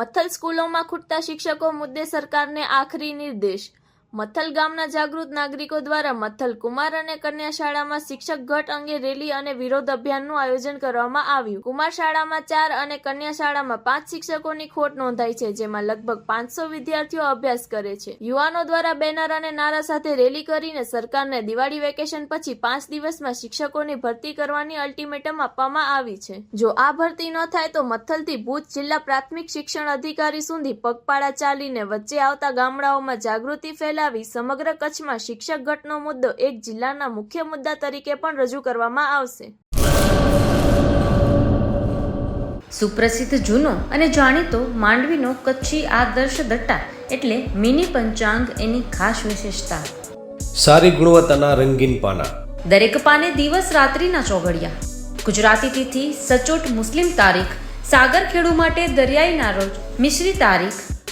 મથલ સ્કૂલોમાં ખૂટતા શિક્ષકો મુદ્દે સરકારને આખરી નિર્દેશ મથલ ગામના જાગૃત નાગરિકો દ્વારા મથલ કુમાર અને કન્યા શાળામાં શિક્ષક ઘટ અંગે રેલી અને વિરોધ અભિયાનનું આયોજન કરવામાં આવ્યું. કુમાર શાળામાં ચાર અને કન્યા શાળામાં પાંચ શિક્ષકોની ખોટ નોંધાઈ છે, જેમાં લગભગ પાંચસો વિદ્યાર્થીઓ અભ્યાસ કરે છે. યુવાનો દ્વારા બેનર અને નારા સાથે રેલી કરીને સરકારને દિવાળી વેકેશન પછી પાંચ દિવસમાં શિક્ષકોની ભરતી કરવાની અલ્ટિમેટમ આપવામાં આવી છે. જો આ ભરતી ન થાય તો મથલથી ભુજ જિલ્લા પ્રાથમિક શિક્ષણ અધિકારી સુધી પગપાળા ચાલીને વચ્ચે આવતા ગામડાઓમાં જાગૃતિ ફેલાવી સમગ્ર કચ્છમાં શિક્ષક ઘટનો મુદ્દો એક જિલ્લાના મુખ્ય મુદ્દા તરીકે પણ રજૂ કરવામાં આવશે. સુપ્રસિદ્ધ જૂનો અને જાણીતો માંડવીનો કચ્છી આદર્શ દટ્ટા એટલે મિની પંચાંગ એની ખાસ વિશેષતા. સારી ગુણવત્તાના રંગીન પાના. દરેક પાને દિવસ રાત્રિના ચોઘડિયા. ગુજરાતી તિથિ સચોટ મુસ્લિમ તારીખ સાગર ખેડુ માટે દરિયાઈના રોજ મિશ્રી તારીખ